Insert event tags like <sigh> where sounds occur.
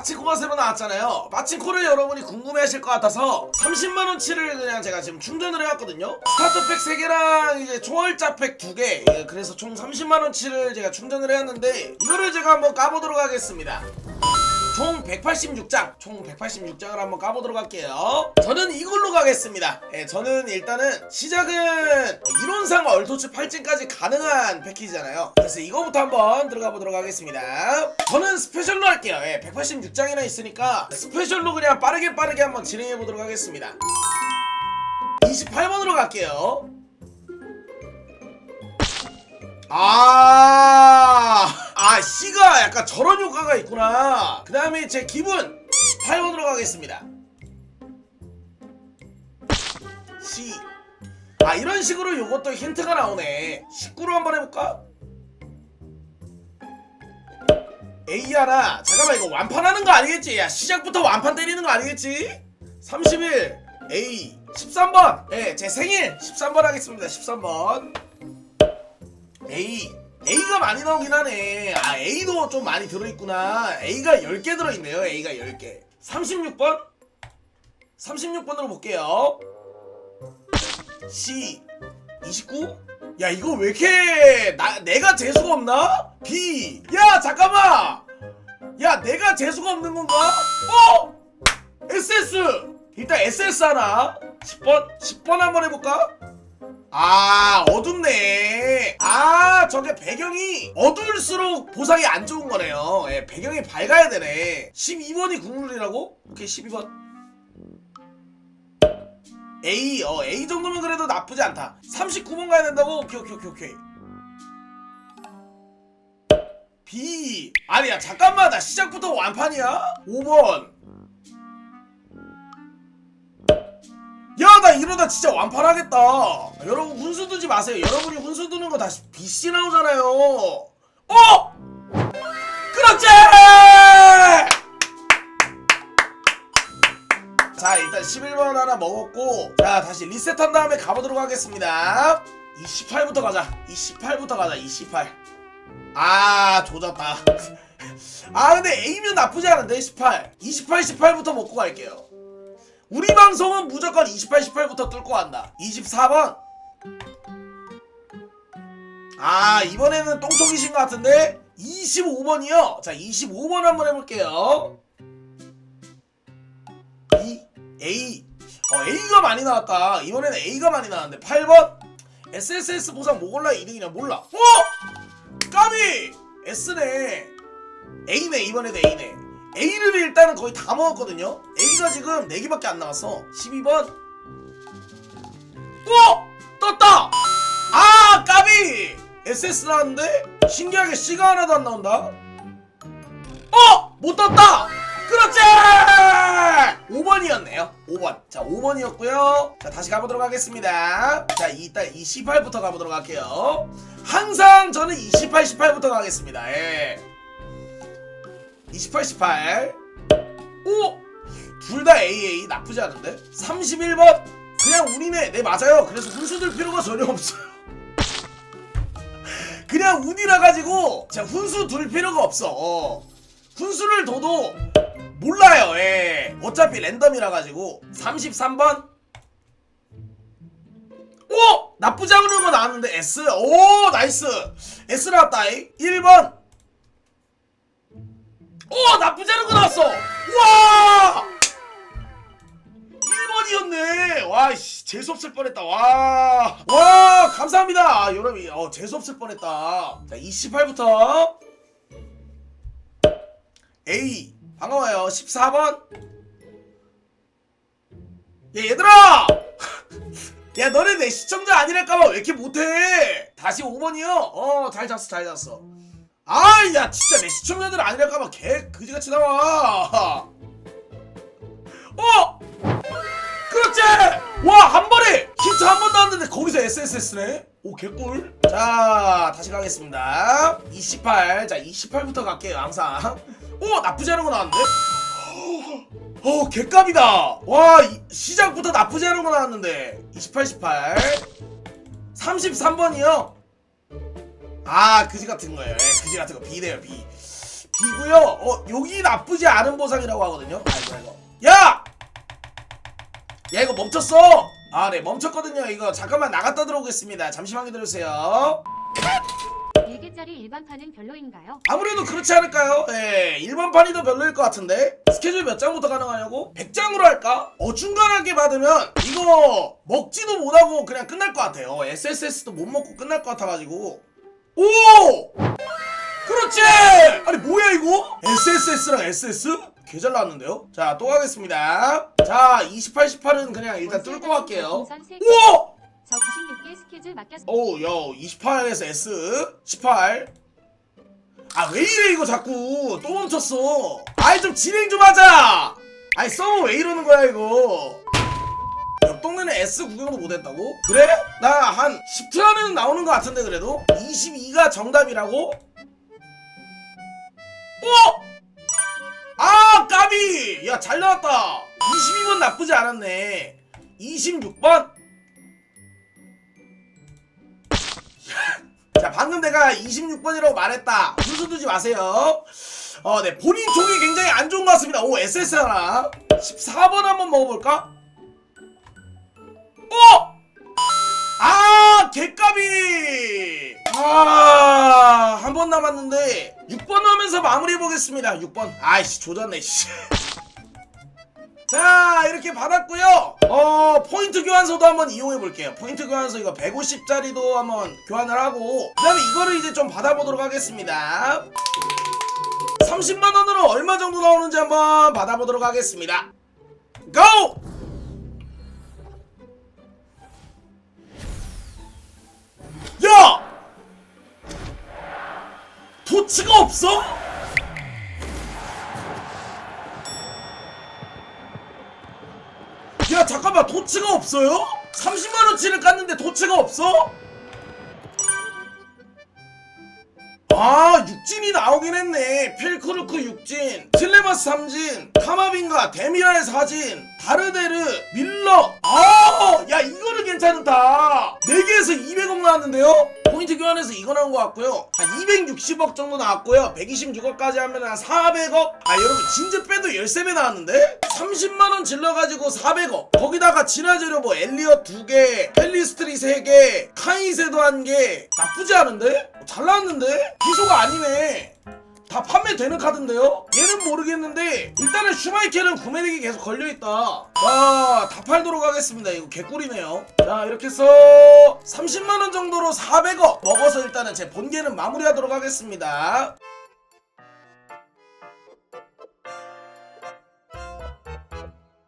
마친코가 새로 나왔잖아요. 마친코를 여러분이 궁금해하실 것 같아서 30만 원치를 그냥 제가 지금 충전을 해왔거든요. 스타터팩 3개랑 이제 초월자팩 2개. 예, 그래서 총 30만 원치를 제가 충전을 해왔는데 이거를 제가 한번 까보도록 하겠습니다. 총 186장, 총 186장을 한번 까보도록 할게요. 저는 이걸로 가겠습니다. 예, 저는 일단은 시작은 이론상 얼토츠 8진까지 가능한 패키지잖아요. 그래서 이거부터 한번 들어가 보도록 하겠습니다. 저는 스페셜로 할게요. 예, 186장이나 있으니까 스페셜로 그냥 빠르게 빠르게 한번 진행해 보도록 하겠습니다. 28번으로 갈게요. 아, 아, C가 약간 저런 효과가 있구나. 그 다음에 제 기분 8번으로 가겠습니다. C. 아, 이런 식으로 요것도 힌트가 나오네. 19로 한번 해볼까? A야나, 잠깐만, 이거 완판하는 거 아니겠지? 야, 시작부터 완판 때리는 거 아니겠지? 31, A, 13번. 예, 제 생일 13번 하겠습니다. 13번. A A가 많이 나오긴 하네. 아 A도 좀 많이 들어있구나. A가 10개 들어있네요. A가 10개. 36번? 36번으로 볼게요. C 29? 야 이거 왜 이렇게 나, 내가 재수가 없나? B 야 잠깐만! 야 내가 재수가 없는 건가? 어? SS 일단 SS 하나. 10번? 10번 한번 해볼까? 아 어둡네. 아 저게 배경이 어두울수록 보상이 안 좋은 거네요. 예, 배경이 밝아야 되네. 12번이 국룰이라고? 오케이 12번. A 어 A 정도면 그래도 나쁘지 않다. 39번 가야 된다고? 오케이 오케이 오케이 오케이. B. 아니야 잠깐만. 나 시작부터 완판이야? 5번 야 나 이러다 진짜 완판하겠다. 여러분 훈수 두지 마세요. 여러분이 훈수 두는 거 다시 BC 나오잖아요. 어! 그렇지! 자 일단 11번 하나 먹었고 자 다시 리셋한 다음에 가보도록 하겠습니다. 28부터 가자. 28부터 가자 28아 조졌다. <laughs> 아 근데 A면 나쁘지 않은데 18 28 18부터 먹고 갈게요 우리 방송은 무조건 28, 18부터 뚫고 간다. 24번. 아, 이번에는 똥통이신 것 같은데? 25번이요. 자, 25번 한번 해볼게요. E, A. 어, A가 많이 나왔다. 이번에는 A가 많이 나왔는데. 8번. SSS 보상 모골라 2등이냐 몰라. 어? 까비! S네. A네, 이번에도 A네. A를 일단은 거의 다 먹었거든요. A가 지금 4개밖에 안 남았어. 12번. 오! 떴다! 아, 까비! SS 나왔는데? 신기하게 C가 하나도 안 나온다. 어! 못 떴다! 그렇지! 5번이었네요. 5번. 자, 5번이었고요. 자, 다시 가보도록 하겠습니다. 자, 이따 28부터 가보도록 할게요. 항상 저는 28, 18부터 가겠습니다. 예. 28, 18. 오! 둘 다 AA 나쁘지 않은데? 31번. 그냥 운이네. 네, 맞아요. 그래서 훈수 들 필요가 전혀 없어요. <laughs> 그냥 운이라 가지고 제가 훈수 둘 필요가 없어. 어. 훈수를 둬도 몰라요. 예. 어차피 랜덤이라 가지고 33번. 오! 나쁘지 않은 거 나왔는데 S. 오, 나이스. S 나왔다. 1번. 오 나쁘지 않은 거 나왔어. 와! 1번이었네. 와씨 재수없을 뻔했다. 와와 감사합니다. 아, 여러분 어 재수없을 뻔했다. 자 28부터. A 반가워요. 14번. 야 얘들아! <laughs> 야 너네 내 시청자 아니랄까봐 왜 이렇게 못해? 다시 5번이요? 어 잘 잤어 잘 잤어 아야 진짜 내 시청자들 아니랄까봐 개 그지같이 나와. 어? 그렇지! 와 한 번에 힌트 한 번 나왔는데 거기서 SSS네? 오 개꿀. 자 다시 가겠습니다. 28자 28부터 갈게요 항상. 오 나쁘지 않은 거 나왔는데? 어 개값이다. 와 이- 시작부터 나쁘지 않은 거 나왔는데. 28 18 33번이요 아 그지 같은 거예요. 예, 그지 같은 거 B네요 B. D고요 어 여기 나쁘지 않은 보상이라고 하거든요 아이고 이거 야! 야 이거 멈췄어 아 네 멈췄거든요 이거 잠깐만 나갔다 들어오겠습니다 잠시만 기다려주세요 1개짜리 일반판은 별로인가요? 아무래도 그렇지 않을까요? 예, 일반판이 더 별로일 것 같은데? 스케줄 몇 장부터 가능하냐고? 100장으로 할까? 어중간하게 받으면 이거 먹지도 못하고 그냥 끝날 것 같아요. SSS도 못 먹고 끝날 것 같아가지고. 오! 그렇지! 아니, 뭐야, 이거? SSS랑 SS? 개잘 나왔는데요? 자, 또 가겠습니다. 자, 28, 18은 그냥 일단 뚫고 갈게요. 우와! 저 96개 스케줄 맡겼습니다. 오, 요, 28에서 S, 18. 아, 왜 이래, 이거 자꾸. 또 멈췄어. 아이, 좀 진행 좀 하자! 아이, 서버 왜 이러는 거야, 이거. 옆 동네는 S 구경도 못했다고? 그래? 나 한 10트 안에는 나오는 것 같은데, 그래도? 22가 정답이라고? 어? 아, 까비! 야, 잘 나왔다. 22번 나쁘지 않았네. 26번? <laughs> 자 방금 내가 26번이라고 말했다 순서 두지 마세요 어네 본인 쪽이 굉장히 안 좋은 것 같습니다 오 SS 하나 14번 한번 먹어볼까? 어! 아 개까비 아 한 번 남았는데 6번 하면서 마무리해 보겠습니다 6번 아이씨 조졌네 씨. <laughs> 자 이렇게 받았고요 어 포인트 교환소도 한번 이용해 볼게요 포인트 교환소 이거 150짜리도 한번 교환을 하고 그 다음에 이거를 이제 좀 받아보도록 하겠습니다 30만원으로 얼마 정도 나오는지 한번 받아보도록 하겠습니다 고! 야! 도치가 없어? 야 잠깐만 도치가 없어요? 30만원치를 깠는데 도치가 없어? 육진이 나오긴 했네. 필크루크 육진 틸레마스 3진 카마빈가 데미랄 4진 다르데르 밀러. 아야 이거는 괜찮다. 4개에서 200억 나왔는데요? 포인트 교환해서 이거 나온 것 같고요 한 260억 정도 나왔고요 126억까지 하면 한 400억 아 여러분 진짜 빼도 13배 나왔는데? 30만원 질러가지고 400억 거기다가 진화재료 뭐 엘리엇 2개 펠리스트리 3개 카이세도 1개 나쁘지 않은데? 어, 잘 나왔는데? 기소가 아니네 다 판매되는 카드인데요? 얘는 모르겠는데 일단은 슈마이켈은 구매력이 계속 걸려있다 자 다 팔도록 하겠습니다. 이거 개꿀이네요. 자 이렇게 해서 30만원 정도로 400억 먹어서 일단은 제 본계는 마무리하도록 하겠습니다